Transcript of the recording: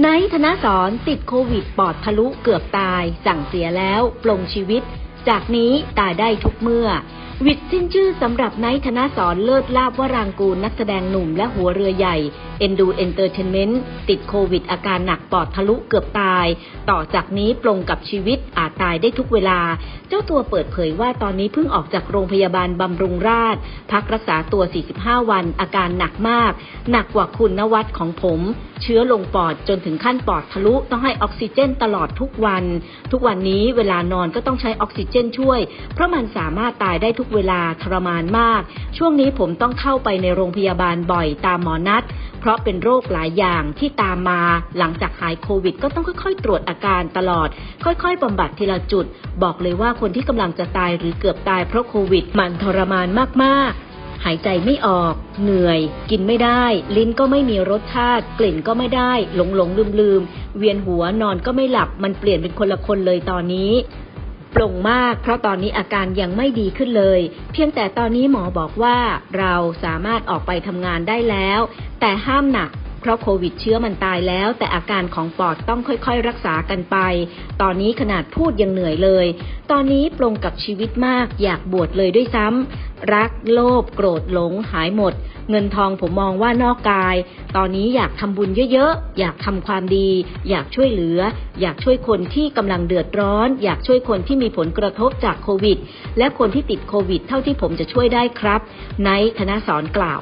ไนท์ธนสอนติดโควิดปอดทะลุเกือบตาย สั่งเสียแล้ว ปลงชีวิต จากนี้ตายได้ทุกเมื่อ วิดสิ้นชื่อสำหรับไนท์ธนสอนเลิศลาบวรางกูลนักแสดงหนุ่มและหัวเรือใหญ่เอ็นดูเอนเตอร์เทนเมนต์ติดโควิดอาการหนักปอดทะลุเกือบตาย ต่อจากนี้ปลงกับชีวิตอาจตายได้ทุกเวลา เจ้าตัวเปิดเผยว่าตอนนี้เพิ่งออกจากโรงพยาบาลบำรุงราษฎร์พักรักษาตัว 45 วันอาการหนักมาก หนักกว่าคุณนวัดของผม เชื้อลงปอดจนถึงขั้นปอดทะลุต้องให้ออกซิเจนตลอดทุกวัน ทุกวันนี้เวลานอนก็ต้องใช้ออกซิเจนช่วย เพราะมันสามารถตายได้ทุกเวลาทรมานมาก ช่วงนี้ผมต้องเข้าไปในโรงพยาบาลบ่อยตามหมอนัด เพราะเป็นโรคหลายอย่างที่ตามมา หลังจากหายโควิด ก็ต้องค่อยๆ ตรวจอาการตลอด ค่อยๆบำบัดทีละจุด บอกเลยว่าคนที่กำลังจะตายหรือเกือบตายเพราะโควิด มันทรมานมากๆหายใจไม่ออก เหนื่อย กินไม่ได้ ลิ้นก็ไม่มีรสชาติ กลิ่นก็ไม่ได้ หลงหลงลืมลืมๆเวียนหัวนอนก็ไม่หลับ มันเปลี่ยนเป็นคนละคนเลยตอนนี้ ปลงมาก เพราะตอนนี้อาการยังไม่ดีขึ้นเลย เพียงแต่ตอนนี้หมอบอกว่าเราสามารถออกไปทำงานได้แล้ว แต่ห้ามหนักเพราะโควิดเชื้อมันตายแล้ว แต่อาการของปอดต้องค่อยๆ รักษากันไป ตอนนี้ขนาดพูดยังเหนื่อยเลย ตอนนี้ปลงกับชีวิตมากอยากบวชเลยด้วยซ้ำ รัก โลภโกรธหลงหายหมด เงินทองผมมองว่านอกกาย ตอนนี้อยากทำบุญเยอะๆ อยากทำความดี อยากช่วยเหลือ อยากช่วยคนที่กำลังเดือดร้อน อยากช่วยคนที่มีผลกระทบจากโควิด และคนที่ติดโควิด เท่าที่ผมจะช่วยได้ครับไนท์ธนสอนกล่าว